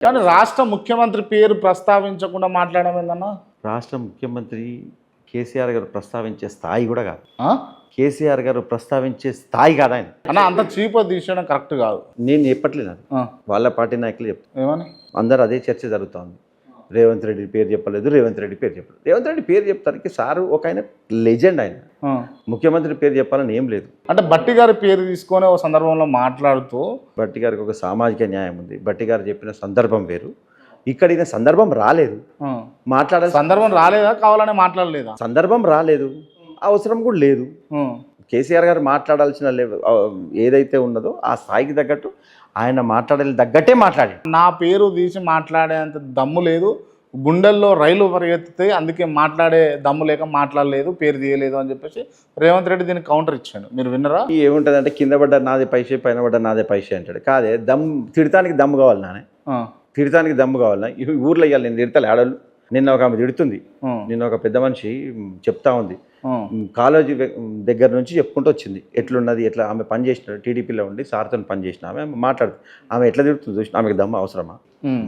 కానీ రాష్ట్ర ముఖ్యమంత్రి పేరు ప్రస్తావించకుండా మాట్లాడడం ఏందన్నా? రాష్ట్ర ముఖ్యమంత్రి కేసీఆర్ గారు ప్రస్తావించే స్థాయి కూడా కాదు? కేసీఆర్ గారు ప్రస్తావించే స్థాయి కాదు ఆయన? అన్న అంత చీప్ తీసేయడం కరెక్ట్ కాదు. నేను చెప్పట్లేదు వాళ్ళ పార్టీ నాయకులు చెప్తారు. ఏమని? అందరూ అదే చర్చ జరుగుతోంది. రేవంత్ రెడ్డి పేరు చెప్పలేదు రేవంత్ రెడ్డి పేరు చెప్పలేదు. రేవంత్ రెడ్డి పేరు చెప్తానికి సారు ఒక ఆయన లెజెండ్ ఆయన. ముఖ్యమంత్రి పేరు చెప్పాలని ఏం లేదు. అంటే బట్టి గారి పేరు తీసుకొని ఒక సందర్భంలో మాట్లాడుతూ బట్టి గారికి ఒక సామాజిక న్యాయం ఉంది. బట్టి గారు చెప్పిన సందర్భం వేరు. ఇక్కడ సందర్భం రాలేదు. ఆ, మాట్లాడాల్సిన సందర్భం రాలేదా కావాలని మాట్లాడలేదా? సందర్భం రాలేదు. అవసరం కూడా లేదు. కేసీఆర్ గారు మాట్లాడాల్సిన ఏదైతే ఉన్నదో ఆ స్థాయికి తగ్గట్టు ఆయన మాట్లాడాలి తగ్గట్టే మాట్లాడాడు. నా పేరు తీసి మాట్లాడేంత దమ్ము లేదు. గుండెల్లో రైలు పరిగెత్తితే అందుకే మాట్లాడే దమ్ము లేక మాట్లాడలేదు పేరు తీయలేదు అని చెప్పేసి రేవంత్ రెడ్డి దీనికి కౌంటర్ ఇచ్చాడు. మీరు విన్నరా? ఏముంటుంది అంటే కింద పడ్డ నాదే పైసే పైన పడ్డ నాదే పైసే అంటాడు. కాదే దమ్ తిడటానికి దమ్ము కావాలి నానే. ఆ, తిడటానికి దమ్ము కావాలన్నా ఈ ఊర్లో ఇవ్వాలి నేను తిడతాను ఆడలు నిన్న ఒక ఆమె తిడుతుంది. నిన్న ఒక పెద్ద మనిషి చెప్తా ఉంది. కాలేజీ దగ్గర నుంచి చెప్పుకుంటూ వచ్చింది. ఎట్లున్నది ఎట్లా ఆమె పని చేసిన టీడీపీలో ఉండి సార్తో పని చేసిన ఆమె మాట్లాడుతుంది ఆమె ఎట్లా తిడుతుంది చూసిన ఆమెకు దమ్ము అవసరమా?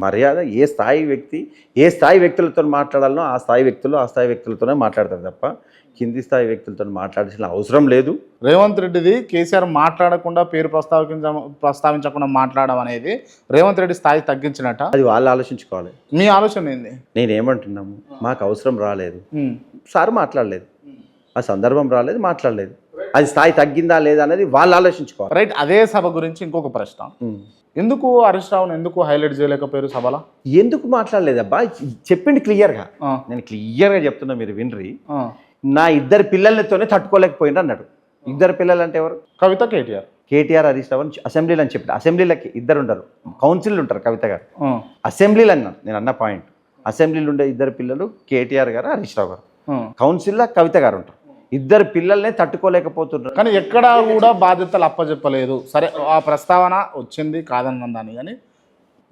మర్యాద ఏ స్థాయి వ్యక్తి ఏ స్థాయి వ్యక్తులతో మాట్లాడాలనో ఆ స్థాయి వ్యక్తులు ఆ స్థాయి వ్యక్తులతోనే మాట్లాడతారు తప్ప కింది స్థాయి వ్యక్తులతో మాట్లాడాల్సిన అవసరం లేదు. రేవంత్ రెడ్డిది కేసీఆర్ మాట్లాడకుండా పేరు ప్రస్తావించ ప్రస్తావించకుండా మాట్లాడడం అనేది రేవంత్ రెడ్డి స్థాయి తగ్గించినట్ట? అది వాళ్ళు ఆలోచించుకోవాలి. మీ ఆలోచన ఏంది? నేనేమంటున్నాము? మాకు అవసరం రాలేదు. సార్ మాట్లాడలేదు. ఆ సందర్భం రాలేదు మాట్లాడలేదు. అది స్థాయి తగ్గిందా లేదా అనేది వాళ్ళు ఆలోచించుకోవాలి. రైట్ అదే సభ గురించి ఇంకొక ప్రశ్న. ఎందుకు హరీష్ రావును ఎందుకు హైలైట్ చేయలేకపోయారు సభలో? ఎందుకు మాట్లాడలేదబ్బా? చెప్పింది క్లియర్గా. నేను క్లియర్గా చెప్తున్నా మీరు వినరి. నా ఇద్దరు పిల్లలతోనే తట్టుకోలేకపోయినా అన్నాడు. ఇద్దరు పిల్లలు అంటే ఎవరు? కవిత కేటీఆర్. కేటీఆర్ హరీష్ రావు అని అసెంబ్లీలో అని చెప్పాడు. అసెంబ్లీలకి ఇద్దరు ఉండరు. కౌన్సిల్ ఉంటారు కవిత గారు. అసెంబ్లీలో అన్నాను నేను అన్న పాయింట్. అసెంబ్లీలో ఉండే ఇద్దరు పిల్లలు కేటీఆర్ గారు హరీష్ రావు గారు. కౌన్సిల్లో కవిత గారు ఉంటారు. ఇద్దరు పిల్లల్నే తట్టుకోలేకపోతున్నారు. కానీ ఎక్కడా కూడా బాధ్యతలు అప్పచెప్పలేదు సరే ఆ ప్రస్తావన వచ్చింది కాదన్నాను దాన్ని కానీ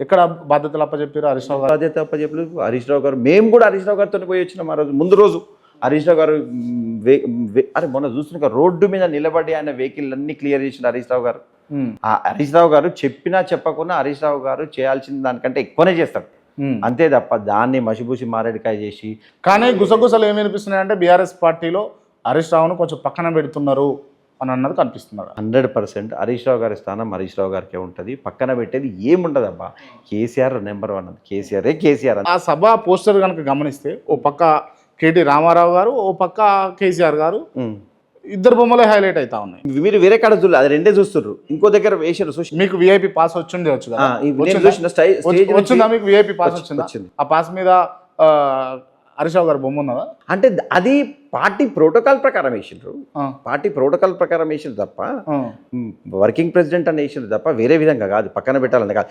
ఎక్కడ బాధ్యతలు అప్పచెప్పారు హరీష్ రావు గారు? అదే తప్ప చెప్పలేదు హరీష్ రావు గారు మేము కూడా హరీష్ రావు గారితో పోయి వచ్చినాం ఆ రోజు. ముందు రోజు హరీష్ రావు గారు అరే మొన్న చూస్తున్నా రోడ్డు మీద నిలబడి ఆయన వెహికల్ అన్ని క్లియర్ చేసిన హరీష్ రావు గారు. ఆ హరీష్ రావు గారు చెప్పినా చెప్పకుండా హరీష్ రావు గారు చేయాల్సిన దానికంటే ఎక్కువనే చేస్తాడు. అంతే తప్ప దాన్ని మసిబూసి మారేడికాయ చేసి కానీ గుసగుసలు ఏమి వినిపిస్తున్నాయి అంటే బీఆర్ఎస్ పార్టీలో హరీష్ రావును కొంచెం పక్కన పెడుతున్నారు అని అన్నది కనిపిస్తున్నారు హండ్రెడ్ పర్సెంట్ హరీష్ రావు గారి స్థానం హరీష్ రావు గారికే ఉంటుంది. పక్కన పెట్టేది ఏముండదు అబ్బా కేసీఆర్ నెంబర్ వన్ అది కేసీఆరే కేసీఆర్ ఆ సభ పోస్టర్ కనుక గమనిస్తే ఓ పక్క కేటీ రామారావు గారు ఓ పక్క కేసీఆర్ గారు. ఇద్దరు బొమ్మలే హైలైట్ అవుతా ఉన్నాయి. మీరు వేరే కాడ చూడలేదు అది రెండే చూస్తున్నారు ఇంకో దగ్గర వేసారు సోషల్ మీకు విఐపి పాస్ వచ్చిందా? వచ్చి- వచ్చిందా మీకు విఐపి పాస్ వచ్చి- వచ్చిందా? వచ్చింది. ఆ పాస్ మీద ఆ, హరీష్ రావు గారి బొమ్మ ఉన్నదా? అంటే అది పార్టీ ప్రోటోకాల్ ప్రకారం వేసిండ్రు. పార్టీ ప్రోటోకాల్ ప్రకారం వేసిండ్రు తప్ప వర్కింగ్ ప్రెసిడెంట్ అని వేసిండ్రు తప్ప వేరే విధంగా కాదు పక్కన పెట్టాలని కాదు.